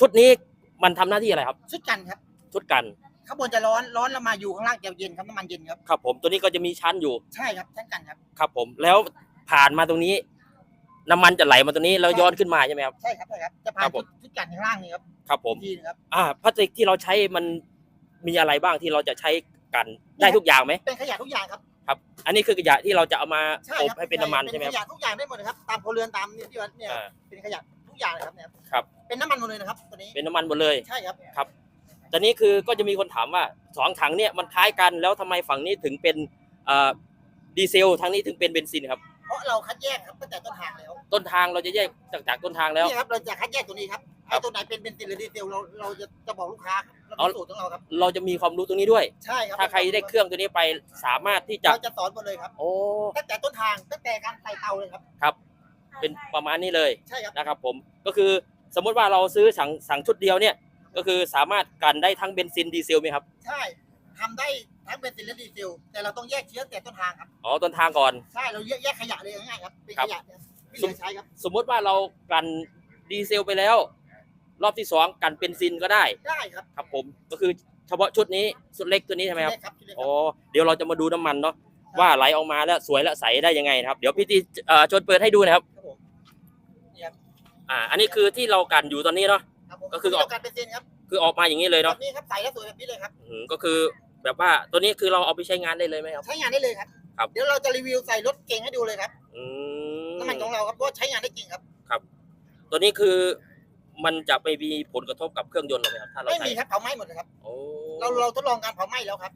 ชุดนี้มันทำหน้าที่อะไรครับ ชุดกันครับชุดกันข้างบนจะร้อนร้อนแล้วมาอยู่ข้างล่างจะเย็นครับน้ำมันเย็นครับครับผมตัวนี้ก็จะมีชั้นอยู่ใช่ครับชั้นกันครับ ครับผมแล้วผ่านมาตรงนี้ น้ำมันจะไหลมาตรงนี้แล้วย้อนขึ้นมาใช่ไหมครับ ใช่ครับใช่ครับจะผ่าครันบผม ชุดกันข้างล่างนี่ครับครับผมทีนะครับ อ่าพลาสติกที่เราใช้มันมีอะไรบ้างที่เราจะใช้กันได้ทุกอย่างไหมเป็นขยะทุกอย่างครับครับ อันนี้คือขยะที่เราจะเอามาใช่อบครับให้เป็นน้ำมันใช่ไหมคขรับยะทุกอย่างได้หมดเลยครับตามพลเรือนตามเนี่ยที่ว่าเนี่ยอ่าเป็นขยะทุก อย่างเลยครับเนี่ยครับ เป็นน้ำมันหมดเลยนะครับตัวนี้เป็นน้ำมันหมดเลย ใช่ครับ ตอนนี้คือก็จะมีคนถามว่าสองถังเนี่ยมันคล้ายกันแล้วทำไมฝั่งนี้ถึงเป็นเอ่อดีเซลทางนี้ถึงเป็นเบนซินครับ เพราะเราคัดแยกครับตั้งแต่ต้นทางแล้วต้นทางเราจะแยกจากจากต้นทางแล้ว นี่ครับเราจะคัดแยกตัวนี้ครับครัไอ้บตัวไหนเป็นเบนซินหรือดีเซลเราเราจะจะบอกลูกค้าครับเราเอา เป็นสูตรของเราครับเราจะมีความรู้ตรงนี้ด้วย ใช่ครับถ้าใครได้เครื่องตัวนี้ไปสามารถที่จะเราจะสอนหมดเลยครับ โอ้ ตั้งแต่ต้นทางตั้งแต่การใส่เตาเลยครับ เป็นประมาณนี้เลยใช่ครับนะครับผมก็คือสมมติว่าเราซื้อสั่งสั่งชุดเดียวเนี่ยก็คือสามารถกันได้ทั้งเบนซินดีเซลไหมครับ ใช่ทำได้ทั้งเบนซินและดีเซลแต่เราต้องแยกเชื้อแต่ต้นทางครับอ๋อต้นทางก่อนใช่เราแยกแยกขยะเลยง่ายๆครับเป็นครัขบยะเนี่ยไม่เหลือใช้ครับสมมติว่าเรากันดีเซลไปแล้ว รอบที่สองกันเบนซินก็ได้ได้ครับครับผมก็คือเฉพาะชุดนี้ชุดเล็กตัวนี้ใช่ไหมครับชุดเล็กครับชุดเล็กคอ๋รัอบเดี๋ยวเราจะมาดูน้ำมันเนาะว่าไหลออกมาแล้วสวยและใสได้ยังไงนะครับ เดี๋ยวพี่ตีเอ่อชวนเปิดให้ดูนะครับ ครับผมนี่ครับอ่า อันนี้คือที่เรากันอยู่ตอนนี้เนาะ ครับผมก็คือเดียวกันเบนซินครับคือออกมาอย่างนี้เลยแบเนาะบนี้ครับใส่แล้วสวยแบบนี้เลยครับ อืมก็คือแบบว่าตัวนี้คือเราเอาไปใช้งานได้เลยไหมครับ ใช้งานได้เลยครับ ครับ เดี๋ยวเราจะรีวิวใส่รถเก่งให้ดูเลยครับอืมน้ำมันของเราครับเพราะว่าใช้งานได้จริงครับ ตัวนี้คือมันจะไปมีผลกระทบกับเครื่องยนต์เราไหมครับถ้าเราไม่ใช้มีครับเผาไหม้หมดเลยครับ โอ้ เราเราทดลองการเผาไหม้แล้วครับ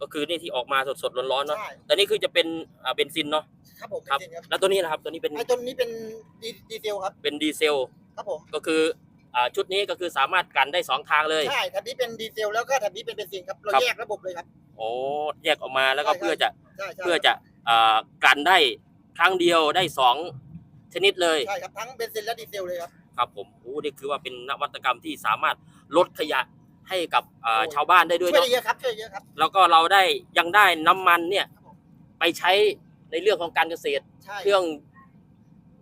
ก็คือนี่ที่ออกมาสดๆร้อนๆเนาะใช่แต่นี่คือจะเป็นอ่าเบนซินเนาะครับผมครับเบนซินครับแล้วตัวนี้นะครับตัวนี้เป็นไอ้ตัวนี้เป็นดีดีเซลครับ เป็นดีเซลครับผม ก็คืออ่าชุดนี้ก็คือสามารถกันได้สองทางเลย ใช่แถบนี้เป็นดีเซลแล้วก็แถบนี้เป็นเบนซินครับ เราครับ แยกระบบเลยครับ โอ้แยกออกมาแล้วก็ใช่ เพื่อจะใช่ใช่เพื่อจะอ่ากันได้ครั้งเดียวได้สองชนิดเลย ใช่ครับทั้งเบนซินและดีเซลเลยครับ ครับผมโอ้นี่คือว่าเป็นนวัตกรรมที่สามารถลดขยะ ให้กับอ่าชาวบ้านได้ด้วยช่วยเนาะได้เยอะครับช่วยได้เยอะครับ แล้วก็เราได้ยังได้น้ำมันเนี่ยครับผมไปใช้ในเรื่องของการเกษตร ใช่เครื่อง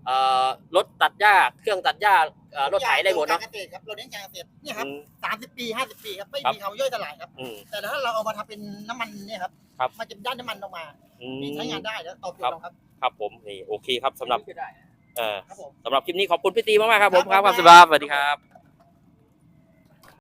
เอ่อรถตัดหญ้า เครื่องตัดหญ้าเอ่อรถไถได้หมดเนาะการเกษตรครับเราเน้นการเกษตรเนี่ยครับอืม สามสิบปีห้าสิบปีครับไม่ครับ มีคำย่อยสลายครับ อืม แต่ถ้าเราเอามาทำเป็นน้ำมันเนี่ยครับครับ มันจะได้น้ำมันออกมาอืม ที่ใช้งานได้แล้วตอบโจทครับย์เราครับครับผมนี่โอเคครับสำหรับเอ่อครับผม สำหรับคลิปนี้ขอบคุณพี่ตีมากๆครับผมคครัรับบผมครับสวัสดีครับ